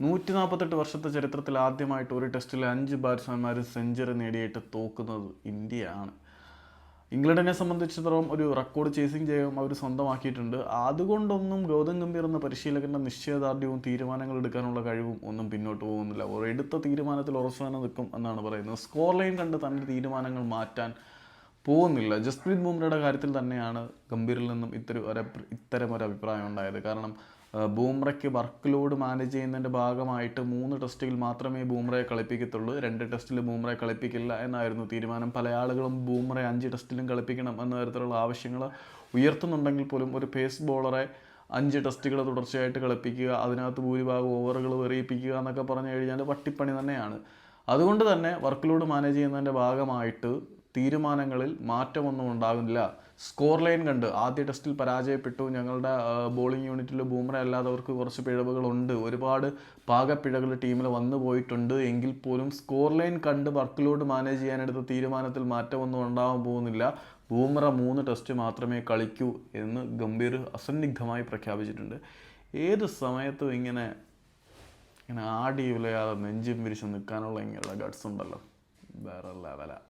നൂറ്റി നാൽപ്പത്തെട്ട് വർഷത്തെ ചരിത്രത്തിൽ ആദ്യമായിട്ട് ഒരു ടെസ്റ്റിൽ അഞ്ച് ബാറ്റ്സ്മാൻമാർ സെഞ്ചുറി നേടിയിട്ട് തോക്കുന്നത് ഇന്ത്യയാണ്. ഇംഗ്ലണ്ടിനെ സംബന്ധിച്ചിടത്തോളം ഒരു റെക്കോർഡ് ചേസിംഗ് ജയം അവർ സ്വന്തമാക്കിയിട്ടുണ്ട്. അതുകൊണ്ടൊന്നും ഗൗതം ഗംഭീർ എന്ന പരിശീലകന്റെ നിശ്ചയദാർഢ്യവും തീരുമാനങ്ങൾ എടുക്കാനുള്ള കഴിവും ഒന്നും പിന്നോട്ട് പോകുന്നില്ല. ഒരു എടുത്ത തീരുമാനത്തിൽ ഉറച്ചുതന്നെ നിൽക്കും എന്നാണ് പറയുന്നത്. സ്കോർ ലൈൻ കണ്ട് തന്റെ തീരുമാനങ്ങൾ മാറ്റാൻ പോകുന്നില്ല. ജസ്പ്രീത് ബുംറയുടെ കാര്യത്തിൽ തന്നെയാണ് ഗംഭീറിൽ നിന്നും ഇത്തരം ഒരു ഇത്തരം ഒരു അഭിപ്രായം ഉണ്ടായത്. കാരണം ബൂംറയ്ക്ക് വർക്ക് ലോഡ് മാനേജ് ചെയ്യുന്നതിന്റെ ഭാഗമായിട്ട് മൂന്ന് ടെസ്റ്റിൽ മാത്രമേ ബൂംറയെ കളിപ്പിക്കത്തുള്ളൂ. രണ്ട് ടെസ്റ്റിൽ ബൂംറയെ കളിപ്പിക്കില്ല എന്നായിരുന്നു തീരുമാനം. പല ആളുകളും ബൂംറയെ അഞ്ച് ടെസ്റ്റിലും കളിപ്പിക്കണം എന്ന തരത്തിലുള്ള ആവശ്യങ്ങൾ ഉയർത്തുന്നുണ്ടെങ്കിൽ പോലും ഒരു പേസ് ബോളറെ അഞ്ച് ടെസ്റ്റുകൾ തുടർച്ചയായിട്ട് കളിപ്പിക്കുക അതിനകത്ത് ഭൂരിഭാഗം ഓവറുകൾ വെറിയിപ്പിക്കുക എന്നൊക്കെ പറഞ്ഞു കഴിഞ്ഞാൽ വട്ടിപ്പണി തന്നെയാണ്. അതുകൊണ്ട് തന്നെ വർക്ക് ലോഡ് മാനേജ് ചെയ്യുന്നതിന്റെ ഭാഗമായിട്ട് തീരുമാനങ്ങളിൽ മാറ്റമൊന്നും ഉണ്ടാകുന്നില്ല. സ്കോർ ലൈൻ കണ്ട് ആദ്യ ടെസ്റ്റിൽ പരാജയപ്പെട്ടു. ഞങ്ങളുടെ ബോളിംഗ് യൂണിറ്റിൽ ബൂമറ അല്ലാത്തവർക്ക് കുറച്ച് പിഴവുകളുണ്ട്. ഒരുപാട് പാകപ്പിഴകൾ ടീമിൽ വന്നു പോയിട്ടുണ്ട്. എങ്കിൽ പോലും സ്കോർ ലൈൻ കണ്ട് വർക്ക് ലോഡ് മാനേജ് ചെയ്യാനെടുത്ത തീരുമാനത്തിൽ മാറ്റമൊന്നും ഉണ്ടാകാൻ പോകുന്നില്ല. ബൂമറ മൂന്ന് ടെസ്റ്റ് മാത്രമേ കളിക്കൂ എന്ന് ഗംഭീർ അസന്നിഗ്ധമായി പ്രഖ്യാപിച്ചിട്ടുണ്ട്. ഏത് സമയത്തും ഇങ്ങനെ ഇങ്ങനെ ആടി വിലയാതെ നെഞ്ചും വിരിച്ച് നിൽക്കാനുള്ള ഇങ്ങനെയുള്ള ഗഡ്സ് ഉണ്ടല്ലോ. വേറെ ലെവല